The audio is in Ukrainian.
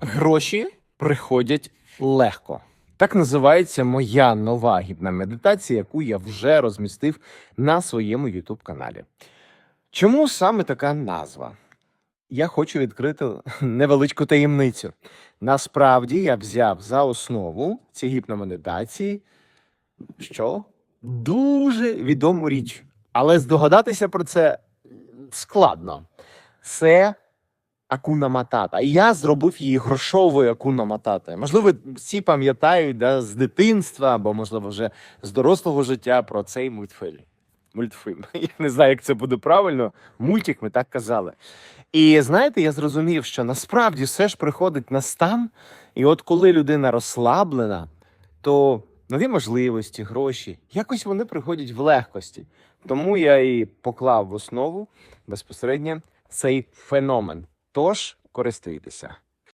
Гроші приходять легко. Так називається моя нова гіпна медитація, яку я вже розмістив на своєму youtube каналі. Чому саме така назва? Я хочу відкрити невеличку таємницю. Насправді я взяв за основу ці гіпномедитації, що дуже відому річ. Але здогадатися про це складно. Це Акуна Матата. І я зробив її грошовою Акуна Матата. Можливо, всі пам'ятають да, з дитинства, або, можливо, вже з дорослого життя про цей мультфільм. Мультфільм. Я не знаю, як це буде правильно. Мультик ми так казали. І знаєте, я зрозумів, що насправді все ж приходить на стан, і от коли людина розслаблена, то нові можливості, гроші, якось вони приходять в легкості. Тому я і поклав в основу безпосередньо цей феномен. Тож користуйтеся.